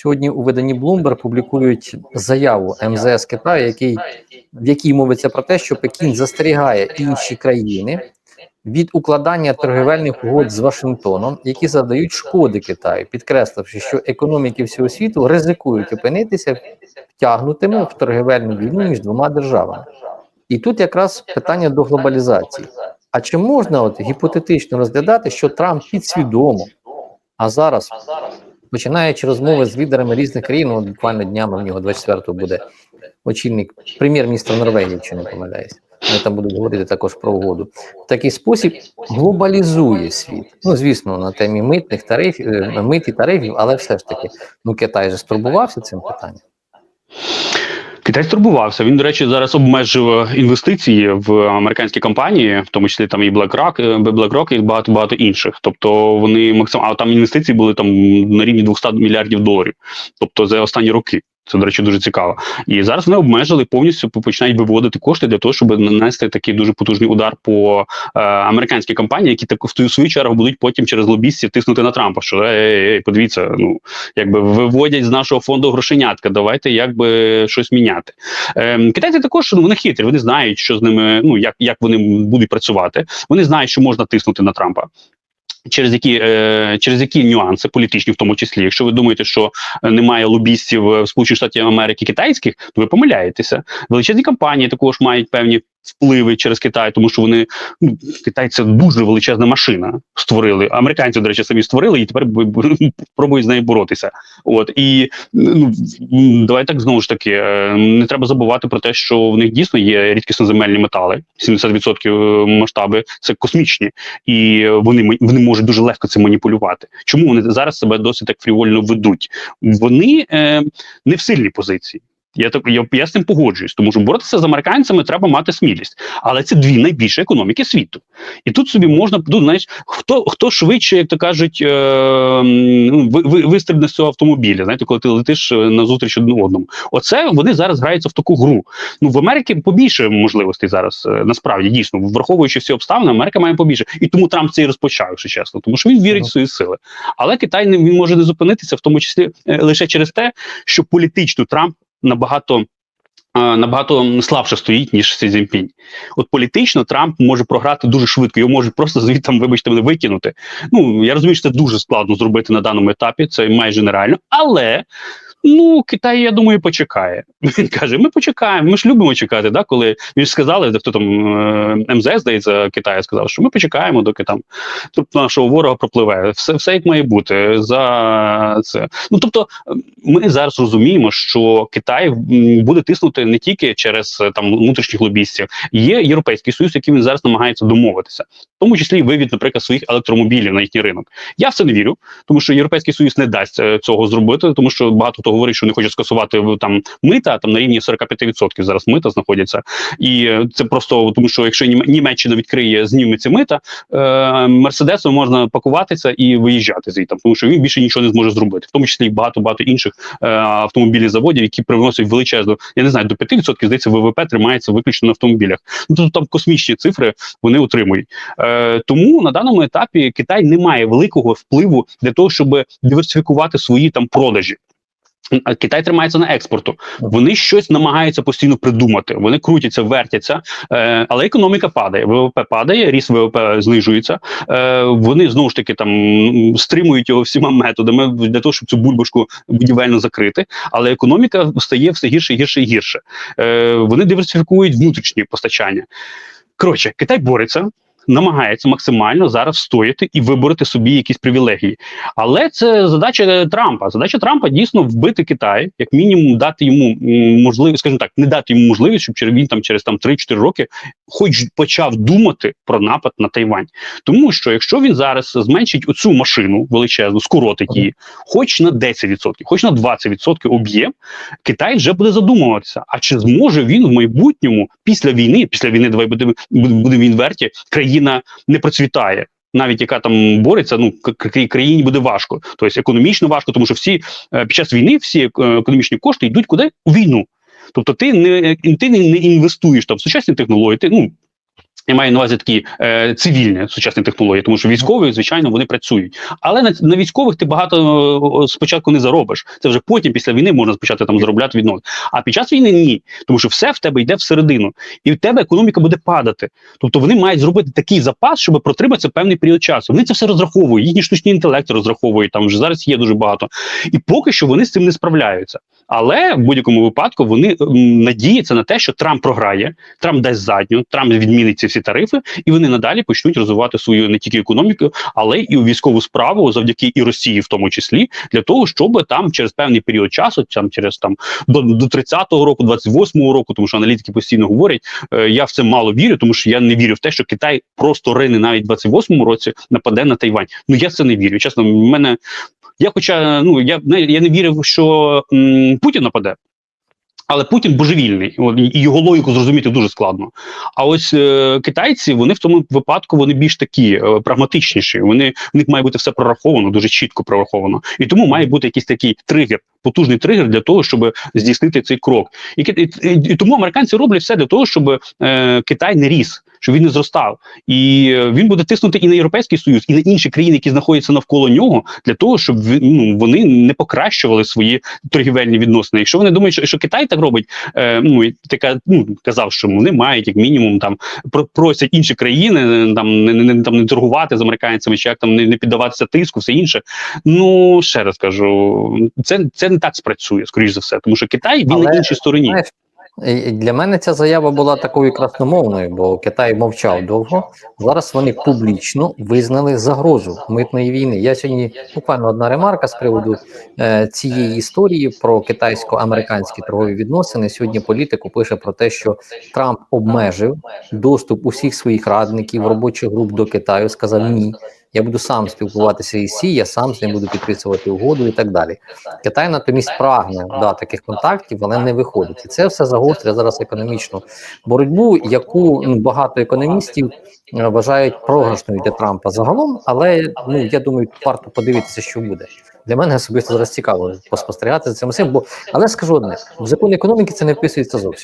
Сьогодні у виданні Bloomberg публікують заяву МЗС Китаю, який, в якій мовиться про те, що Пекін застерігає інші країни від укладання торгівельних угод з Вашингтоном, які завдають шкоди Китаю, підкресливши, що економіки всього світу ризикують опинитися втягнутими в торгівельну війну між двома державами. І тут якраз питання до глобалізації. А чи можна от гіпотетично розглядати, що Трамп підсвідомо, а зараз починаючи розмови з лідерами різних країн, от буквально днями в нього 24-го буде очільник прем'єр-міністр Норвегії, якщо не помиляюсь. Вони там будуть говорити також про угоду. В такий спосіб глобалізує світ. Ну, звісно, на темі митних тарифів, е, мит і тарифів, але все ж таки, ну Китай же стурбувався цим питанням. Китай стурбувався. Він, до речі, зараз обмежив інвестиції в американські компанії, в тому числі там і BlackRock, е, BlackRock і багато багато інших. Тобто вони максимально там інвестиції були там на рівні 200 мільярдів доларів. Тобто за останні роки. Це, до речі, дуже цікаво. І зараз вони обмежили повністю починають виводити кошти для того, щоб нанести такий дуже потужний удар по е, американській компанії, які так в свою чергу будуть потім через лобістів тиснути на Трампа. Що ей, подивіться, ну якби виводять з нашого фонду грошенятка. Давайте якби щось міняти. Е, китайці також ну, вони хитрі. Вони знають, що з ними ну як, як вони будуть працювати. Вони знають, що можна тиснути на Трампа. Через які е, через які нюанси політичні, в тому числі, якщо ви думаєте, що немає лобістів в Сполучених Штатів Америки китайських, то ви помиляєтеся. Величезні компанії також мають певні впливи через Китай, тому що вони ну Китай це дуже величезна машина. Створили американці, до речі, самі створили і тепер пробують з нею боротися. От і ну давай так знову ж таки не треба забувати про те, що в них дійсно є рідкісноземельні метали. 70% масштаби це космічні, і вони вони можуть дуже легко цим маніпулювати. Чому вони зараз себе досить так фрівольно ведуть? Вони е, не в сильній позиції. Я так я, я з цим погоджуюсь, тому що боротися з американцями треба мати смілість, але це дві найбільші економіки світу. І тут собі можна тут, знаєш, хто хто швидше, як то кажуть, е, ви, ви, вистрибне з цього автомобіля. Знаєте, коли ти летиш на зустріч одне одному. Оце вони зараз граються в таку гру. Ну в Америці побільше можливостей зараз. Насправді дійсно, враховуючи всі обставини, Америка має побільше. І тому Трамп це і розпочав, якщо чесно, тому що він вірить в свої сили. Але Китай не він може не зупинитися, в тому числі лише через те, що політично Трамп набагато. Набагато слабше стоїть ніж Сі Цзіньпінь. От політично Трамп може програти дуже швидко. Його можуть просто звідти там, вибачте, мене викинути. Ну я розумію, що це дуже складно зробити на даному етапі. Це майже нереально. Але ну Китай, я думаю, почекає. Він каже: Ми почекаємо. Ми ж любимо чекати. Да, коли він ж сказали, хто там МЗС здається Китаю сказав, що ми почекаємо, доки там тобто нашого ворога пропливе. Все, все як має бути за це. Ну тобто, ми зараз розуміємо, що Китай буде тиснути не тільки через там внутрішніх лобістів, є європейський союз, яким він зараз намагається домовитися, в тому числі вивід, наприклад, своїх електромобілів на їхній ринок. Я в це не вірю, тому що європейський союз не дасть цього зробити, тому що багато хто говорить, що не хоче скасувати там мита, там на рівні 45% зараз мита знаходяться, і це просто тому, що якщо Німеччина відкриє зніметься мита, е, мерседесом можна пакуватися і виїжджати звідти, тому що він більше нічого не зможе зробити, в тому числі і багато багато інших е, автомобілів заводів, які приносять величезну, я не знаю, до 5%, здається, ВВП тримається виключно на автомобілях. Ну тобто там космічні цифри вони отримують. Е, Тому на даному етапі Китай не має великого впливу для того, щоб диверсифікувати свої там продажі. Китай тримається на експорту. Вони щось намагаються постійно придумати. Вони крутяться, вертяться, е, але економіка падає. ВВП падає, ріст ВВП знижується. Е, Вони знову ж таки там стримують його всіма методами для того, щоб цю бульбашку будівельно закрити. Але економіка стає все гірше, гірше і гірше. Е, Вони диверсифікують внутрішні постачання. Коротше, Китай бореться намагається максимально зараз стояти і вибороти собі якісь привілегії. Але це задача Трампа. Задача Трампа дійсно вбити Китай, як мінімум, дати йому можливість, скажімо так, не дати йому можливість, щоб він там через там 3-4 роки, хоч почав думати про напад на Тайвань. Тому що якщо він зараз зменшить оцю машину величезну, скоротить її, хоч на 10%, хоч на 20% об'єм, Китай вже буде задумуватися. А чи зможе він в майбутньому після війни, після війни, давай будемо будемо в інверті, країна не процвітає. Навіть яка там бореться, ну країні буде важко, тобто економічно важко, тому що всі під час війни всі економічні кошти йдуть куди у війну. Тобто, ти не ти не інвестуєш там в сучасні технології. Ти ну Я маю на увазі такі е, цивільні сучасні технології, тому що військові, звичайно, вони працюють. Але на, на військових ти багато е, спочатку не заробиш. Це вже потім, після війни, можна почати там заробляти відносно. А під час війни ні, тому що все в тебе йде всередину, і в тебе економіка буде падати. Тобто вони мають зробити такий запас, щоб протриматися певний період часу. Вони це все розраховують. Їхні штучні інтелекти розраховують там вже зараз є дуже багато. І поки що вони з цим не справляються. Але в будь-якому випадку вони надіються на те, що Трамп програє, Трамп дасть задню, Трамп відмінить ці всі тарифи, і вони надалі почнуть розвивати свою не тільки економіку, але і військову справу завдяки і Росії, в тому числі, для того, щоб там через певний період часу, там через там до, до 30-го року, 28-го року, тому що аналітики постійно говорять, е, я в це мало вірю, тому що я не вірю в те, що Китай просто рине навіть в 28-му році нападе на Тайвань. Ну я в це не вірю. Чесно, в мене я, хоча ну я я не вірив, що м, Путін нападе. Але Путін божевільний, і його логіку зрозуміти дуже складно. А ось е, китайці, вони в тому випадку вони більш такі е, прагматичніші. Вони в них має бути все прораховано, дуже чітко прораховано. І тому має бути якийсь такий тригер, потужний тригер для того, щоб здійснити цей крок. І, і, і, і тому американці роблять все для того, щоб е, Китай не ріс, щоб він не зростав. І е, він буде тиснути і на Європейський Союз, і на інші країни, які знаходяться навколо нього, для того, щоб ну, вони не покращували свої торгівельні відносини. Якщо вони думають, що, що Китай так робить, е, ну така ну казав, що вони мають як мінімум там про- просять інші країни е, там не, не, не там не торгувати з американцями, чи як там не, не піддаватися тиску, все інше. Ну ще раз кажу, це, це не так спрацює, скоріш за все, тому що Китай він на іншій стороні. Для мене ця заява була такою красномовною, бо Китай мовчав довго. Зараз вони публічно визнали загрозу митної війни. Я сьогодні буквально одна ремарка з приводу е, цієї історії про китайсько-американські торгові відносини. Сьогодні політику пише про те, що Трамп обмежив доступ усіх своїх радників робочих груп до Китаю. Сказав ні. Я буду сам спілкуватися із Сі, я сам з ним буду підписувати угоду і так далі. Китай натомість прагне да, таких контактів, але не виходить. І це все загострює зараз економічну боротьбу, яку ну, багато економістів е, вважають програшною для Трампа загалом. Але ну я думаю, варто подивитися, що буде. Для мене особисто зараз цікаво поспостерігати за цим усім, бо але скажу одне: в закон економіки це не вписується зовсім.